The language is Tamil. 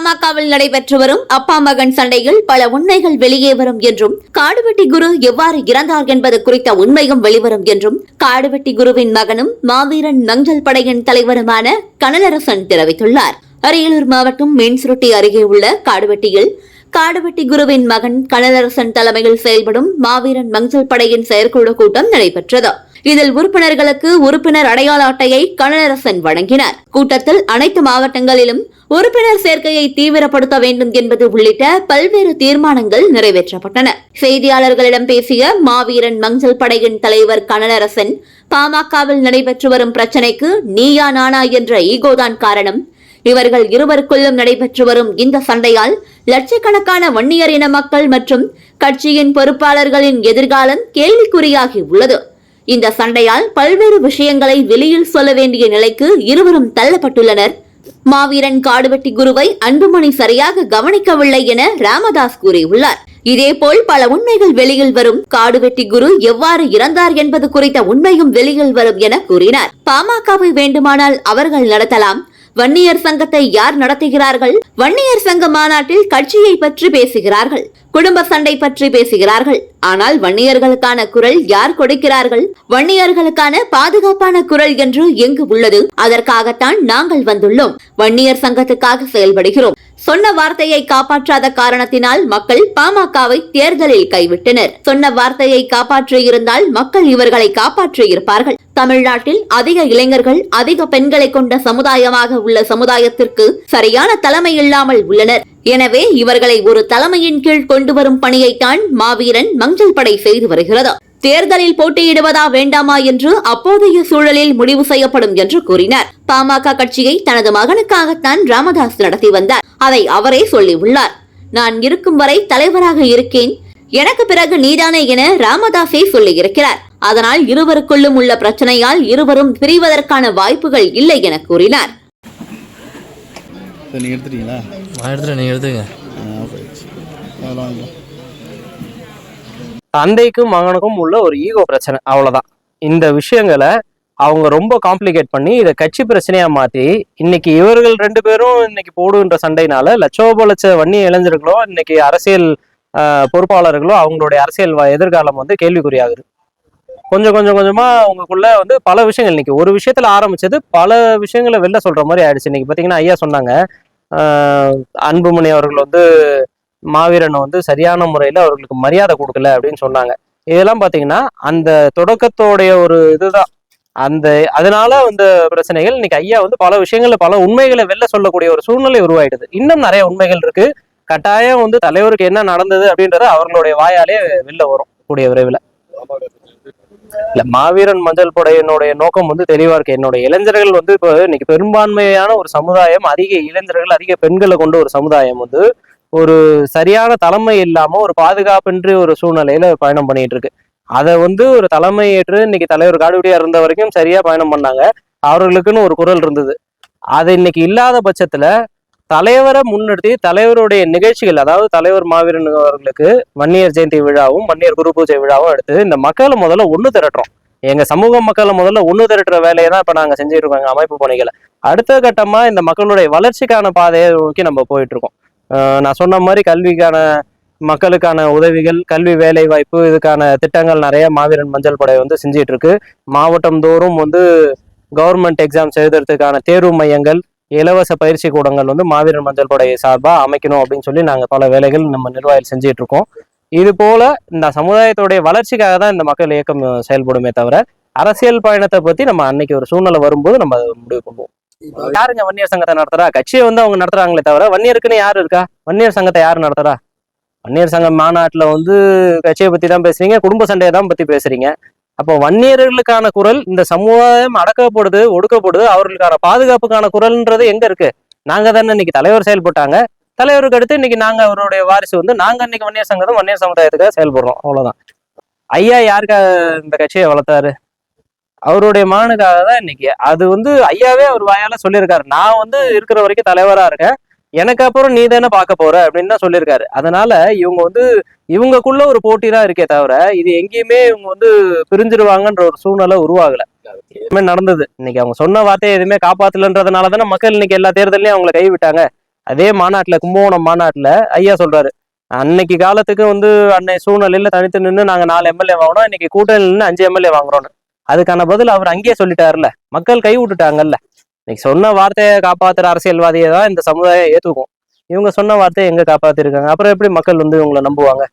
பாமகவில் நடைபெற்று வரும் அப்பா மகன் சண்டையில் பல உண்மைகள் வெளியே வரும் என்றும் காடுவெட்டி குரு எவ்வாறு இறந்தார் என்பது குறித்த உண்மையும் வெளிவரும் என்றும் காடுவெட்டி குருவின் மகனும் மாவீரன் மஞ்சள் படையின் தலைவருமான கனலரசன் தெரிவித்துள்ளார். அரியலூர் மாவட்டம் மீன்சுருட்டி அருகே உள்ள காடுவெட்டியில் காடுவெட்டி குருவின் மகன் கனலரசன் தலைமையில் செயல்படும் மாவீரன் மஞ்சள் படையின் செயற்குழு கூட்டம் நடைபெற்றது. இதில் உறுப்பினர்களுக்கு உறுப்பினர் அடையாள அட்டையை கனரசன் வழங்கினார். கூட்டத்தில் அனைத்து மாவட்டங்களிலும் உறுப்பினர் சேர்க்கையை தீவிரப்படுத்த வேண்டும் என்பது உள்ளிட்ட பல்வேறு தீர்மானங்கள் நிறைவேற்றப்பட்டன. செய்தியாளர்களிடம் பேசிய மாவீரன் மஞ்சள் படையின் தலைவர் கனலரசன் பாமகவில் நடைபெற்று வரும் பிரச்சினைக்கு நீயா நானா என்ற ஈகோதான் காரணம். இவர்கள் இருவருக்குள்ளும் நடைபெற்று வரும் இந்த சண்டையால் லட்சக்கணக்கான வன்னியர் இன மக்கள் மற்றும் கட்சியின் பொறுப்பாளர்களின் எதிர்காலம் கேள்விக்குறியாகி உள்ளது. இந்த சண்டையால் பல்வேறு விஷயங்களை வெளியில் சொல்ல வேண்டிய நிலைக்கு இருவரும் தள்ளப்பட்டுள்ளனர். மாவீரன் காடுவெட்டி குருவை அன்புமணி சரியாக கவனிக்கவில்லை என ராமதாஸ் கூறியுள்ளார். இதேபோல் பல உண்மைகள் வெளியில் வரும். காடுவெட்டி குரு எவ்வாறு இறந்தார் என்பது குறித்த உண்மையும் வெளியில் வரும் என கூறினார். பாமகவை வேண்டுமானால் அவர்கள் நடத்தலாம். வன்னியர் சங்கத்தை யார் நடத்துகிறார்கள்? வன்னியர் சங்க மாநாட்டில் கட்சியை பற்றி பேசுகிறார்கள். குடும்ப சண்டை பற்றி பேசுகிறார்கள். ஆனால் வன்னியர்களுக்கான குரல் யார் கொடுக்கிறார்கள்? வன்னியர்களுக்கான பாதுகாப்பான குரல் என்று எங்கு உள்ளது? அதற்காகத்தான் நாங்கள் வந்துள்ளோம். வன்னியர் சங்கத்துக்காக செயல்படுகிறோம். சொன்ன வார்த்தையை காப்பாற்றாத காரணத்தினால் மக்கள் பாமகவை தேர்தலில் கைவிட்டனர். சொன்ன வார்த்தையை காப்பாற்றியிருந்தால் மக்கள் இவர்களை காப்பாற்றியிருப்பார்கள் தமிழ்நாட்டில் அதிக இளைஞர்கள் அதிக பெண்களை கொண்ட சமுதாயமாக உள்ள சமுதாயத்திற்கு சரியான தலைமை இல்லாமல் உள்ளனர். எனவே இவர்களை ஒரு தலைமையின் கீழ் கொண்டு வரும் பணியைத்தான் மாவீரன் மஞ்சள் படை செய்து வருகிறது. தேர்தலில் போட்டியிடுவதா வேண்டாமா என்று அப்போதைய சூழலில் முடிவு செய்யப்படும் என்று கூறினார். பாமக கட்சியை தனது மகனுக்காகத்தான் ராமதாஸ் நடத்தி வந்தார். அதை அவரே சொல்லியுள்ளார். நான் இருக்கும் வரை தலைவராக இருக்கேன். எனக்கு பிறகு நீதானே என ராமதாஸே சொல்லியிருக்கிறார். அதனால் இருவருக்குள்ளும் உள்ள பிரச்சனையால் இருவரும் பிரிவதற்கான வாய்ப்புகள் இல்லை என கூறினார். சரி நீங்கள் எடுத்துட்டீங்களா? எடுத்துட்டேன் நீங்கள் எடுத்துங்க தந்தைக்கும் மகனுக்கும் உள்ள ஒரு ஈகோ பிரச்சனை அவ்வளோதான் இந்த விஷயங்களை அவங்க ரொம்ப காம்ப்ளிகேட் பண்ணி இதை கட்சி பிரச்சனையா மாத்தி இன்னைக்கு இவர்கள் ரெண்டு பேரும் இன்னைக்கு போடுகின்ற சண்டைனால லட்சோப லட்ச வன்னி இளைஞர்களோ இன்னைக்கு அரசியல் பொறுப்பாளர்களோ அவங்களுடைய அரசியல் எதிர்காலம் வந்து கேள்விக்குறியாகுது. கொஞ்சம் கொஞ்சம் கொஞ்சமா அவங்களுக்குள்ள வந்து பல விஷயங்கள் இன்னைக்கு ஒரு விஷயத்துல ஆரம்பிச்சது பல விஷயங்களை வெளில சொல்ற மாதிரி ஆயிடுச்சு. இன்னைக்கு பாத்தீங்கன்னா ஐயா சொன்னாங்க அன்புமணி அவர்கள் வந்து மாவீரனை வந்து சரியான முறையில் அவர்களுக்கு மரியாதை கொடுக்கல அப்படின்னு சொன்னாங்க. இதெல்லாம் பார்த்தீங்கன்னா அந்த தொடக்கத்தோடைய ஒரு இதுதான். அந்த அதனால வந்த பிரச்சனைகள் இன்னைக்கு ஐயா வந்து பல விஷயங்கள்ல பல உண்மைகளை வெளில சொல்லக்கூடிய ஒரு சூழ்நிலை உருவாயிடுது. இன்னும் நிறைய உண்மைகள் இருக்கு. கட்டாயம் வந்து தலைவருக்கு என்ன நடந்தது அப்படின்றது அவர்களுடைய வாயாலே வெளில வரும் கூடிய விரைவில். இல்ல மாவீரன் மஞ்சள் படையினுடைய நோக்கம் வந்து தெளிவா இருக்கு. என்னுடைய இளைஞர்கள் வந்து இப்போ இன்னைக்கு பெரும்பான்மையான ஒரு சமுதாயம் அதிக இளைஞர்கள் அதிக பெண்களை கொண்ட ஒரு சமுதாயம் வந்து ஒரு சரியான தலைமை இல்லாம ஒரு பாதுகாப்பின்றி ஒரு சூழ்நிலையில பயணம் பண்ணிட்டு இருக்கு. அதை வந்து ஒரு தலைமை ஏற்று இன்னைக்கு தலைவர் காடுபடியா இருந்த வரைக்கும் சரியா பயணம் பண்ணாங்க. அவர்களுக்குன்னு ஒரு குரல் இருந்தது. அது இன்னைக்கு இல்லாத பட்சத்துல தலைவரை முன்னிறுத்தி தலைவருடைய நிகழ்ச்சிகள் அதாவது தலைவர் மாவீரன் அவர்களுக்கு வன்னியர் ஜெயந்தி விழாவும் வன்னியர் குரு பூஜை விழாவும் எடுத்து இந்த மக்களை முதல்ல ஒண்ணு திரட்டுறோம். எங்க சமூக மக்களை முதல்ல ஒண்ணு திரட்டுற வேலையை தான் இப்ப நாங்க செஞ்சுட்டு இருக்கோம் எங்க அமைப்பு பணிகளை. அடுத்த கட்டமா இந்த மக்களுடைய வளர்ச்சிக்கான பாதையை நோக்கி நம்ம போயிட்டு இருக்கோம். நான் சொன்ன மாதிரி கல்விக்கான மக்களுக்கான உதவிகள் கல்வி வேலை வாய்ப்பு இதுக்கான திட்டங்கள் நிறைய மாவீரன் மஞ்சள் படை வந்து செஞ்சிட்டு இருக்கு மாவட்டம் தோறும் வந்து கவர்மெண்ட் எக்ஸாம்ஸ் எழுதுறதுக்கான தேர்வு மையங்கள் இலவச பயிற்சி கூடங்கள் வந்து மாவீரன் மஞ்சள் படை சார்பாக அமைக்கணும் அப்படின்னு சொல்லி நாங்கள் பல வேலைகள் நம்ம நிர்வாகிகள் செஞ்சிட்டு இருக்கோம் இது போல இந்த சமுதாயத்துடைய வளர்ச்சிக்காக தான் இந்த மக்கள் இயக்கம் செயல்படுமே தவிர அரசியல் பயணத்தை பத்தி நம்ம அன்னைக்கு ஒரு சூழ்நிலை வரும்போது நம்ம அதை முடிவு பண்ணுவோம். யாருங்க வன்னியர் சங்கத்தை நடத்துறா? கட்சியை வந்து அவங்க நடத்துறாங்களே தவிர வன்னியருக்குன்னு யாரு இருக்கா? வன்னியர் சங்கத்தை யாரு நடத்துறா? வன்னியர் சங்கம் மாநாட்டுல வந்து கட்சியை பத்தி தான் பேசுறீங்க குடும்ப சண்டையை தான் பத்தி பேசுறீங்க. அப்போ வன்னியர்களுக்கான குரல் இந்த சமுதாயம் அடக்கப்படுது ஒடுக்கப்படுது அவர்களுக்கான பாதுகாப்புக்கான குரல்ன்றது எங்க இருக்கு? நாங்க தானே இன்னைக்கு தலைவர் செயல்பட்டாங்க. தலைவருக்கு அடுத்து இன்னைக்கு நாங்க அவருடைய வாரிசு வந்து நாங்க இன்னைக்கு வன்னியர் சங்கம் வன்னியர் சமுதாயத்துக்காக செயல்படுறோம். அவ்வளவுதான். ஐயா யாருக்கா இந்த கட்சியை வளர்த்தாரு? அவருடைய மகனுக்காக தான் இன்னைக்கு. அது வந்து ஐயாவே அவர் வாயால சொல்லியிருக்காரு. நான் வந்து இருக்கிற வரைக்கும் தலைவரா இருக்கேன். எனக்கு அப்புறம் நீ தானே பார்க்க போற அப்படின்னு தான் சொல்லியிருக்காரு. அதனால இவங்க வந்து இவங்கக்குள்ள ஒரு போட்டி தான் இருக்கே தவிர இது எங்கேயுமே இவங்க வந்து பிரிஞ்சிருவாங்கன்ற ஒரு சூழ்நிலை உருவாகல. எதுவுமே நடந்தது. இன்னைக்கு அவங்க சொன்ன வார்த்தையை எதுவுமே காப்பாத்தலன்றதுனால தானே மக்கள் இன்னைக்கு எல்லா தேர்தலையும் அவங்களை கைவிட்டாங்க. அதே மாநாட்டுல கும்பகோணம் மாநாட்டுல ஐயா சொல்றாரு. அன்னைக்கு காலத்துக்கு வந்து அன்னை சூழ்நிலையில தனித்து நின்று நாங்க நாலு எம்எல்ஏ வாங்கினோம். இன்னைக்கு கூட்டணி நின்று அஞ்சு எம்எல்ஏ வாங்குறோம்னு. அதுக்கான பதில் அவர் அங்கேயே சொல்லிட்டாருல்ல. மக்கள் கை விட்டுட்டாங்கல்ல இன்னைக்கு சொன்ன வார்த்தையை காப்பாத்துற அரசியல்வாதியை தான் இந்த சமுதாயம் ஏத்துக்கும். இவங்க சொன்ன வார்த்தையை எங்க காப்பாத்திருக்காங்க? அப்புறம் எப்படி மக்கள் வந்து இவங்களை நம்புவாங்க?